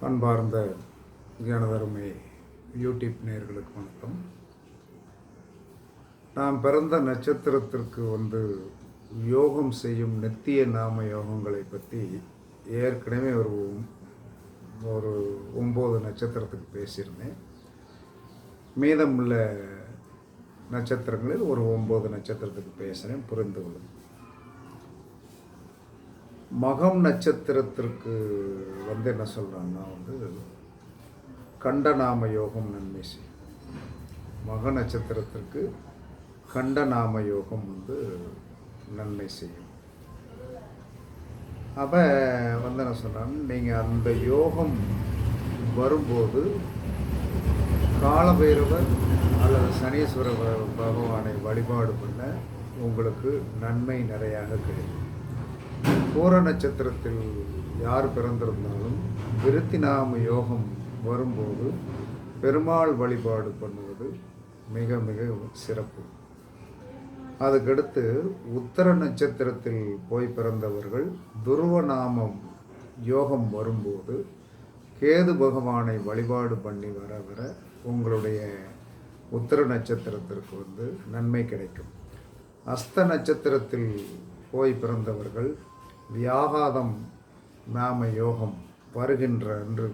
அன்பார்ந்த எனதருமை யூடியூப் நேர்களுக்கு வணக்கம். நாம் பிறந்த நட்சத்திரத்திற்கு வந்து யோகம் செய்யும் நித்திய நாம யோகங்களை பற்றி ஏற்கனவே ஒரு ஒரு ஒம்பது நட்சத்திரத்துக்கு பேசியிருந்தேன். மீதமுள்ள நட்சத்திரங்களில் ஒரு ஒம்பது நட்சத்திரத்துக்கு பேசுகிறேன் புரிந்து கொள்ளுங்கள். மகம் நட்சத்திரத்திற்கு வந்து என்ன சொல்கிறாங்கன்னா வந்து கண்டநாம யோகம் நன்மை செய்யும். மக நட்சத்திரத்திற்கு கண்டநாம யோகம் வந்து நன்மை செய்யும். அப்போ வந்து என்ன சொல்கிறாங்க நீங்கள் அந்த யோகம் வரும்போது காலபைரவர் அல்லது சனீஸ்வர பகவானை வழிபாடு பண்ண உங்களுக்கு நன்மை நிறையாக கிடைக்கும். பூர நட்சத்திரத்தில் யார் பிறந்திருந்தாலும் விருத்தி நாம யோகம் வரும்போது பெருமாள் வழிபாடு பண்ணுவது மிக மிக சிறப்பு. அதுக்கடுத்து உத்தர நட்சத்திரத்தில் போய் பிறந்தவர்கள் துருவநாமம் யோகம் வரும்போது கேது பகவானை வழிபாடு பண்ணி வர வர உங்களுடைய உத்தர நட்சத்திரத்திற்கு வந்து நன்மை கிடைக்கும். அஸ்த நட்சத்திரத்தில் போய் பிறந்தவர்கள் வியாகாதம் நாம யோகம் வருகின்ற அன்று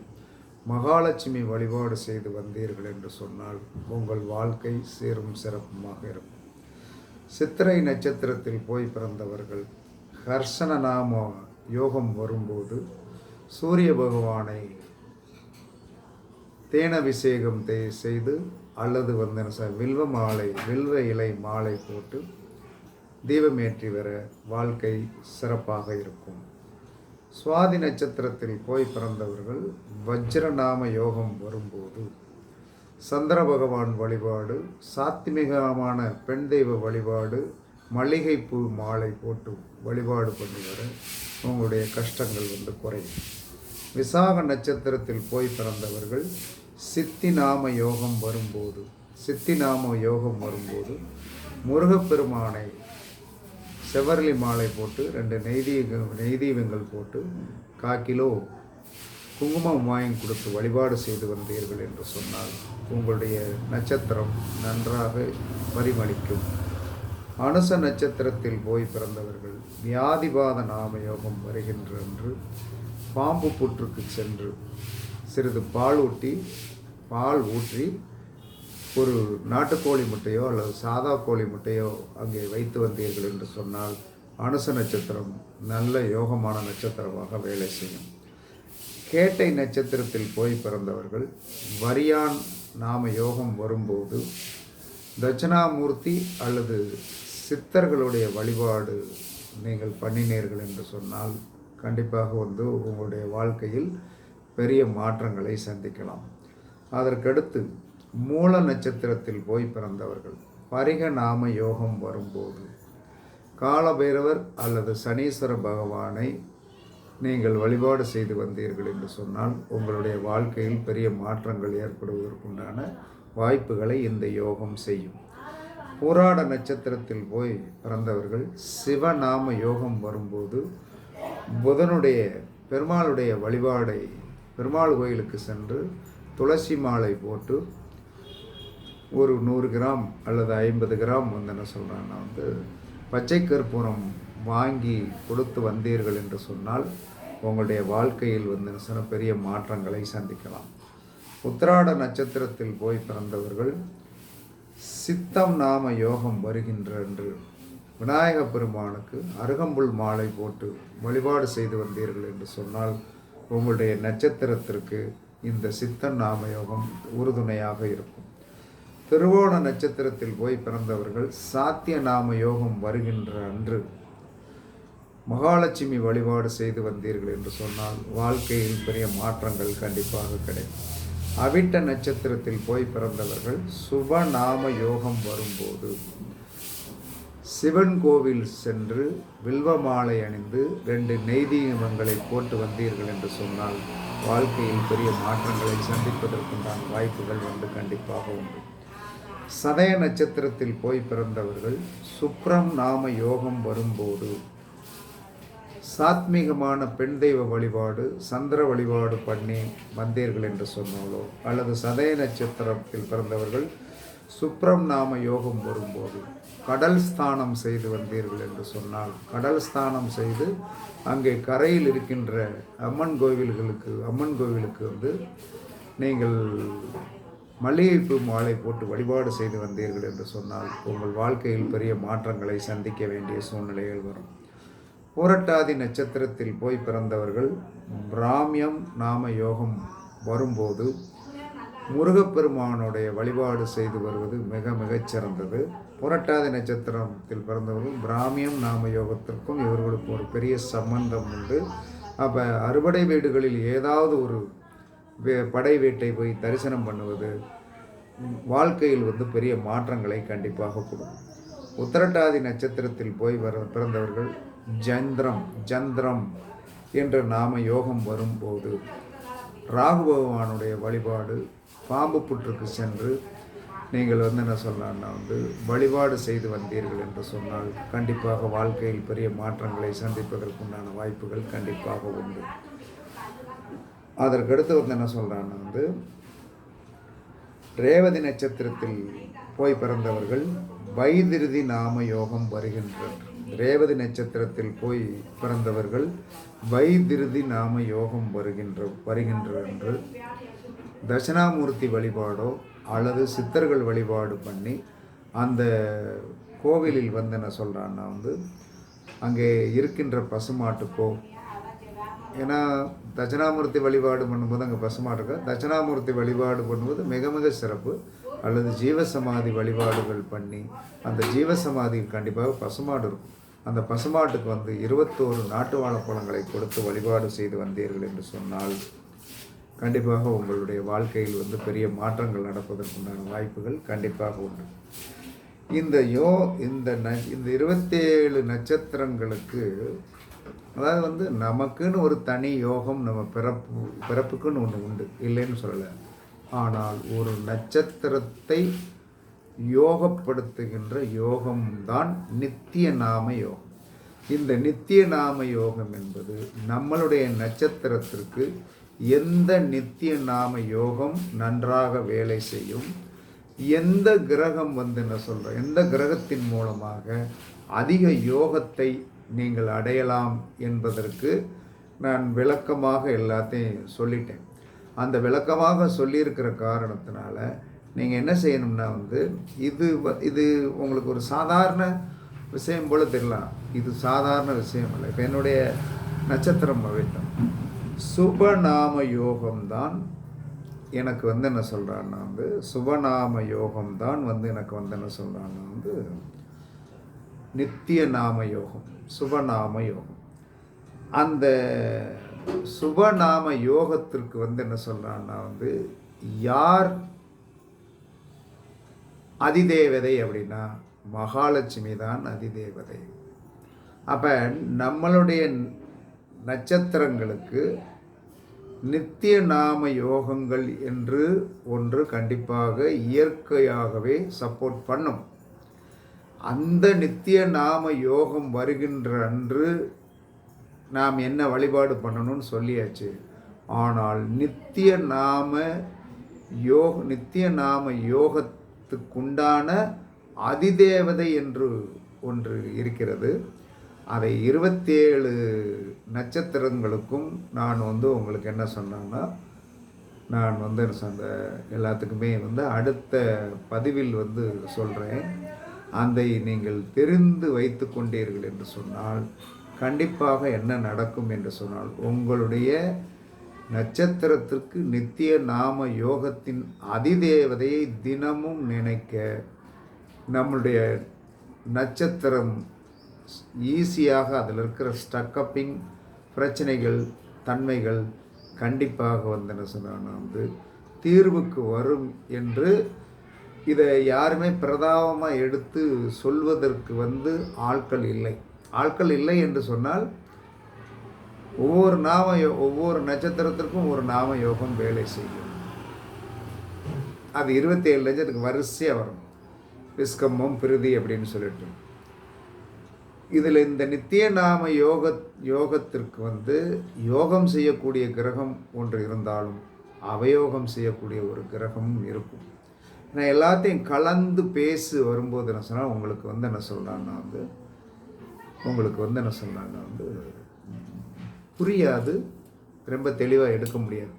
மகாலட்சுமி வழிபாடு செய்து வந்தீர்கள் என்று சொன்னால் உங்கள் வாழ்க்கை சீரும் சிறப்புமாக இருக்கும். சித்திரை நட்சத்திரத்தில் போய் பிறந்தவர்கள் ஹர்ஷன நாம யோகம் வரும்போது சூரிய பகவானை தேனபிஷேகம் தே செய்து அல்லது வந்து வில்வ மாலை வில்வ இலை மாலை போட்டு தீபமேற்றி வர வாழ்க்கை சிறப்பாக இருக்கும். சுவாதி நட்சத்திரத்தில் போய் பிறந்தவர்கள் வஜ்ரநாம யோகம் வரும்போது சந்திர பகவான் வழிபாடு சாத்மிகமான பெண் தெய்வ வழிபாடு மளிகைப்பூ மாலை போட்டு வழிபாடு பண்ணி வர உங்களுடைய கஷ்டங்கள் வந்து குறையும். விசாக நட்சத்திரத்தில் போய் பிறந்தவர்கள் சித்தி நாம யோகம் வரும்போது சித்தி நாம யோகம் வரும்போது முருகப்பெருமானை செவ்வரளி மாலை போட்டு ரெண்டு நெய்தீ நெய்தீவங்கள் போட்டு காக்கிலோ குங்குமம் வாங்கி கொடுத்து வழிபாடு செய்து வந்தீர்கள் என்று சொன்னால் உங்களுடைய நட்சத்திரம் நன்றாக பரிமளிக்கும். அனுச நட்சத்திரத்தில் போய் பிறந்தவர்கள் வியாதிபாத நாம யோகம் வருகின்ற என்று பாம்பு புற்றுக்கு சென்று சிறிது பால் ஊட்டி பால் ஊற்றி ஒரு நாட்டுக்கோழி முட்டையோ அல்லது சாதா கோழி முட்டையோ அங்கே வைத்து வந்தீர்கள் என்று சொன்னால் அனுச நட்சத்திரம் நல்ல யோகமான நட்சத்திரமாக வேலை செய்யும். கேட்டை நட்சத்திரத்தில் போய் பிறந்தவர்கள் வரியான் நாம யோகம் வரும்போது தட்சிணாமூர்த்தி அல்லது சித்தர்களுடைய வழிபாடு நீங்கள் பண்ணினீர்கள் என்று சொன்னால் கண்டிப்பாக வந்து உங்களுடைய வாழ்க்கையில் பெரிய மாற்றங்களை சந்திக்கலாம். அதற்கடுத்து மூல நட்சத்திரத்தில் போய் பிறந்தவர்கள். பரிக நாம யோகம் வரும்போது. காலபைரவர் அல்லது சனீஸ்வர பகவானை நீங்கள் வழிபாடு செய்து வந்தீர்கள் என்று சொன்னால் உங்களுடைய வாழ்க்கையில் பெரிய மாற்றங்கள் ஏற்படுவதற்குண்டான வாய்ப்புகளை இந்த யோகம் செய்யும். போராட நட்சத்திரத்தில் போய் பிறந்தவர்கள் சிவநாம யோகம் வரும்போது புதனுடைய பெருமாளுடைய வழிபாடை பெருமாள் கோயிலுக்கு சென்று துளசி மாலை போட்டு ஒரு நூறு கிராம் அல்லது ஐம்பது கிராம் வந்து என்ன சொல்கிறாங்கன்னா வந்து பச்சை கற்பூரம் வாங்கி கொடுத்து வந்தீர்கள் என்று சொன்னால் உங்களுடைய வாழ்க்கையில் வந்து என்ன பெரிய மாற்றங்களை சந்திக்கலாம். உத்திராட நட்சத்திரத்தில் போய் பிறந்தவர்கள் சித்தம் நாம யோகம் வருகின்ற என்று விநாயக பெருமானுக்கு அருகம்புல் மாலை போட்டு வழிபாடு செய்து வந்தீர்கள் என்று சொன்னால் உங்களுடைய நட்சத்திரத்திற்கு இந்த சித்தம் நாம யோகம் உறுதுணையாக இருக்கும். திருவோண நட்சத்திரத்தில் போய் பிறந்தவர்கள் சாத்திய நாம யோகம் வருகின்ற அன்று மகாலட்சுமி வழிபாடு செய்து வந்தீர்கள் என்று சொன்னால் வாழ்க்கையில் பெரிய மாற்றங்கள் கண்டிப்பாக கிடைக்கும். அவிட்ட நட்சத்திரத்தில் போய் பிறந்தவர்கள் சுப நாம யோகம் வரும்போது சிவன் கோவில் சென்று வில்வ மாலை அணிந்து ரெண்டு நெய்தீபங்களை போட்டு வந்தீர்கள் என்று சொன்னால் வாழ்க்கையில் பெரிய மாற்றங்களை சந்திப்பதற்குண்டான வாய்ப்புகள் வந்து கண்டிப்பாக உண்டு. சதய நட்சத்திரத்தில் போய் பிறந்தவர்கள் சுப்ரம் நாம யோகம் வரும்போது சாத்மீகமான பெண் தெய்வ வழிபாடு சந்திர வழிபாடு பண்ணி வந்தீர்கள் என்று சொன்னாலோ அல்லது சதய நட்சத்திரத்தில் பிறந்தவர்கள் சுப்ரம் நாம யோகம் வரும்போது கடல் ஸ்தானம் செய்து வந்தீர்கள் என்று சொன்னால் கடல் ஸ்தானம் செய்து அங்கே கரையில் இருக்கின்ற அம்மன் கோவில்களுக்கு அம்மன் கோவிலுக்கு வந்து நீங்கள் மல்லிகைப்பூ மாலை போட்டு வழிபாடு செய்து வந்தீர்கள் என்று சொன்னால் உங்கள் வாழ்க்கையில் பெரிய மாற்றங்களை சந்திக்க வேண்டிய சூழ்நிலைகள் வரும். புரட்டாதி நட்சத்திரத்தில் போய் பிறந்தவர்கள் பிராமியம் நாம யோகம் வரும்போது முருகப்பெருமானுடைய வழிபாடு செய்து வருவது மிக மிகச் சிறந்தது. புரட்டாதி நட்சத்திரத்தில் பிறந்தவர்கள் பிராமியம் நாம யோகத்திற்கும் இவர்களுக்கும் ஒரு பெரிய சம்பந்தம் உண்டு. அப்போ அறுபடை வீடுகளில் ஏதாவது ஒரு படை வீட்டை போய் தரிசனம் பண்ணுவது வாழ்க்கையில் வந்து பெரிய மாற்றங்களை கண்டிப்பாக கொடுக்கும் உத்தரட்டாதி நட்சத்திரத்தில் போய் வர பிறந்தவர்கள் ஜந்திரம் ஜந்திரம் என்ற நாம யோகம் வரும்போது ராகு பகவானுடைய வழிபாடு பாம்பு புற்றுக்கு சென்று நீங்கள் வந்து என்ன சொல்லலாம்னா வந்து வழிபாடு செய்து வந்தீர்கள் என்று சொன்னால் கண்டிப்பாக வாழ்க்கையில் பெரிய மாற்றங்களை சந்திப்பதற்குண்டான வாய்ப்புகள் கண்டிப்பாக உண்டு. அதற்கடுத்து வந்து என்ன சொல்கிறான்னா வந்து ரேவதி நட்சத்திரத்தில் போய் பிறந்தவர்கள் வைதிருதி நாம யோகம் வருகின்றனர். ரேவதி நட்சத்திரத்தில் போய் பிறந்தவர்கள் வைதிருதி நாம யோகம் வருகின்ற வருகின்ற என்று தட்சிணாமூர்த்தி வழிபாடோ அல்லது சித்தர்கள் வழிபாடு பண்ணி அந்த கோவிலில் வந்து என்ன சொல்கிறான்னா வந்து அங்கே இருக்கின்ற பசுமாட்டுக்கோ ஏன்னா தட்சணாமூர்த்தி வழிபாடு பண்ணும்போது அங்கே பசுமாடு இருக்கு? தட்சணாமூர்த்தி வழிபாடு பண்ணும்போது மிக மிக சிறப்பு. அல்லது ஜீவசமாதி வழிபாடுகள் பண்ணி அந்த ஜீவசமாதியில் கண்டிப்பாக பசுமாடு இருக்கும். அந்த பசுமாட்டுக்கு வந்து இருபத்தோரு நாட்டு வாழைப்பழங்களை கொடுத்து வழிபாடு செய்து வந்தீர்கள் என்று சொன்னால் கண்டிப்பாக உங்களுடைய வாழ்க்கையில் வந்து பெரிய மாற்றங்கள் நடப்பதற்குண்டான வாய்ப்புகள் கண்டிப்பாக உண்டு. இந்த யோ இந்த ந இந்த இருபத்தேழு நட்சத்திரங்களுக்கு அதாவது வந்து நமக்குன்னு ஒரு தனி யோகம் நம்ம பிறப்பு பிறப்புக்குன்னு ஒன்று உண்டு. இல்லைன்னு சொல்லலை. ஆனால் ஒரு நட்சத்திரத்தை யோகப்படுத்துகின்ற யோகம்தான் நித்திய நாம யோகம். இந்த நித்திய நாம யோகம் என்பது நம்மளுடைய நட்சத்திரத்திற்கு எந்த நித்திய நாம யோகம் நன்றாக வேலை செய்யும் எந்த கிரகம் வந்து என்ன சொல்கிறோம் எந்த கிரகத்தின் மூலமாக அதிக யோகத்தை நீங்கள் அடையலாம் என்பதற்கு நான் விளக்கமாக எல்லாத்தையும் சொல்லிட்டேன். அந்த விளக்கமாக சொல்லியிருக்கிற காரணத்தினால நீங்கள் என்ன செய்யணும்னா வந்து இது வ- இது உங்களுக்கு ஒரு சாதாரண விஷயம் போல தெரியலாம் இது சாதாரண விஷயம் இல்லை இப்போ என்னுடைய நட்சத்திரம் அவிட்டம் சுபநாம யோகம்தான் எனக்கு வந்து என்ன சொல்கிறான்னா வந்து சுபநாம யோகம்தான் வந்து எனக்கு வந்து என்ன சொல்கிறான்னா வந்து நித்திய நாம யோகம். சுபநாம யோகம். அந்த சுபநாம யோகத்திற்கு வந்து என்ன சொல்கிறான்னா வந்து யார் அதிதேவதை அப்படின்னா மகாலட்சுமி தான் அதிதேவதை. அப்போ நம்மளுடைய நட்சத்திரங்களுக்கு நித்திய நாம யோகங்கள் என்று ஒன்று கண்டிப்பாக இயற்கையாகவே சப்போர்ட் பண்ணும். அந்த நித்திய நாம யோகம் வருகின்ற அன்று நாம் என்ன வழிபாடு பண்ணணும்னு சொல்லியாச்சு. ஆனால் நித்திய நாம யோக நித்திய நாம யோகத்துக்குண்டான அதிதேவதை என்று ஒன்று இருக்கிறது. அதை இருபத்தேழு நட்சத்திரங்களுக்கும் நான் வந்து உங்களுக்கு என்ன சொன்னேன்னா நான் வந்து அந்த எல்லாத்துக்குமே வந்து அடுத்த பதிவில் வந்து சொல்கிறேன் அதை நீங்கள் தெரிந்து வைத்து கொண்டீர்கள் என்று சொன்னால் கண்டிப்பாக என்ன நடக்கும் என்று சொன்னால் உங்களுடைய நட்சத்திரத்திற்கு நித்திய நாம யோகத்தின் அதிதேவதையை தினமும் நினைக்க நம்மளுடைய நட்சத்திரம் ஈஸியாக அதில் இருக்கிற ஸ்டக்கப்பிங் பிரச்சனைகள் தன்மைகள் கண்டிப்பாக வந்து என்ன வந்து தீர்வுக்கு வரும் என்று இதை யாருமே பிரதாபமாக எடுத்து சொல்வதற்கு வந்து ஆட்கள் இல்லை. ஆட்கள் இல்லை என்று சொன்னால் ஒவ்வொரு நாம யோ- ஒவ்வொரு நட்சத்திரத்திற்கும் ஒரு நாம யோகம் வேலை செய்யும். அது இருபத்தேழு லட்சத்துக்கு வரிசையாக வரும். விஸ்கம்மம் பிரிதி அப்படின்னு சொல்லிட்டு. இதில் இந்த நித்திய நாம யோக யோகத்திற்கு வந்து யோகம் செய்யக்கூடிய கிரகம் ஒன்று இருந்தாலும் அவயோகம் செய்யக்கூடிய ஒரு கிரகமும் இருக்கும். நான் எல்லாத்தையும் கலந்து பேசி வரும்போது என்ன சொன்னால் உங்களுக்கு வந்து என்ன சொல்கிறான்னா வந்து? உங்களுக்கு வந்து என்ன சொல்கிறாங்கன்னா வந்து? புரியாது. ரொம்ப தெளிவாக எடுக்க முடியாது.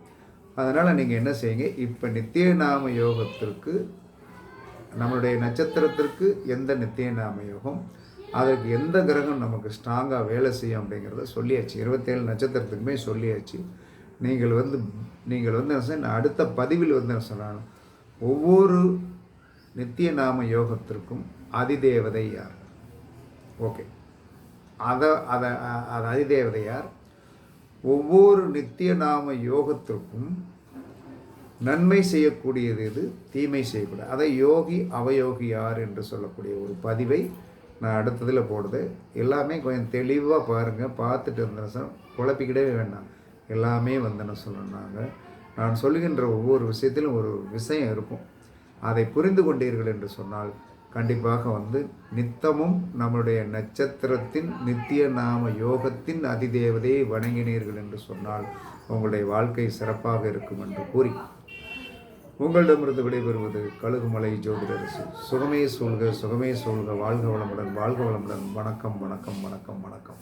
அதனால் நீங்கள் என்ன செய்யுங்க? இப்போ நித்திய நாம யோகத்திற்கு நம்மளுடைய நட்சத்திரத்திற்கு எந்த நித்திய நாம யோகம்? அதற்கு எந்த கிரகம் நமக்கு ஸ்ட்ராங்காக வேலை செய்யும் அப்படிங்கிறத சொல்லியாச்சு. இருபத்தேழு நட்சத்திரத்துக்குமே சொல்லியாச்சு. நீங்கள் வந்து நீங்கள் வந்து என்ன செய்ய- அடுத்த பதிவில் வந்து என்ன சொன்னாங்க? ஒவ்வொரு நித்திய நாம யோகத்திற்கும் அதிதேவதை யார்? ஓகே. அதை அதை அது அதிதேவதை யார்? ஒவ்வொரு நித்திய நாம யோகத்திற்கும் நன்மை செய்யக்கூடியது எது? தீமை செய்யக்கூடாது. அதை யோகி அவயோகி யார் என்று சொல்லக்கூடிய ஒரு பதிவை நான் அடுத்ததில் போடுது. எல்லாமே கொஞ்சம் தெளிவாக பாருங்கள் பார்த்துட்டு இருந்தேன் சார் குழப்பிக்கிடவே வேண்டாம். எல்லாமே வந்தேன்னு சொல்லணுன்னாங்க நான் சொல்லுகின்ற ஒவ்வொரு விஷயத்திலும் ஒரு விஷயம் இருக்கும். அதை புரிந்து கொண்டீர்கள் என்று சொன்னால் கண்டிப்பாக வந்து நித்தமும் நம்முடைய நட்சத்திரத்தின் நித்திய நாம யோகத்தின் அதிதேவதையை வணங்கினீர்கள் என்று சொன்னால் உங்களுடைய வாழ்க்கை சிறப்பாக இருக்கும் என்று கூறி. உங்களிடமிருந்து விடைபெறுவது கழுகுமலை ஜோதிடரசு. சுகமே சொல்க சுகமே சொல்க வாழ்க வளமுடன் வாழ்க வளமுடன். வணக்கம் வணக்கம் வணக்கம் வணக்கம்.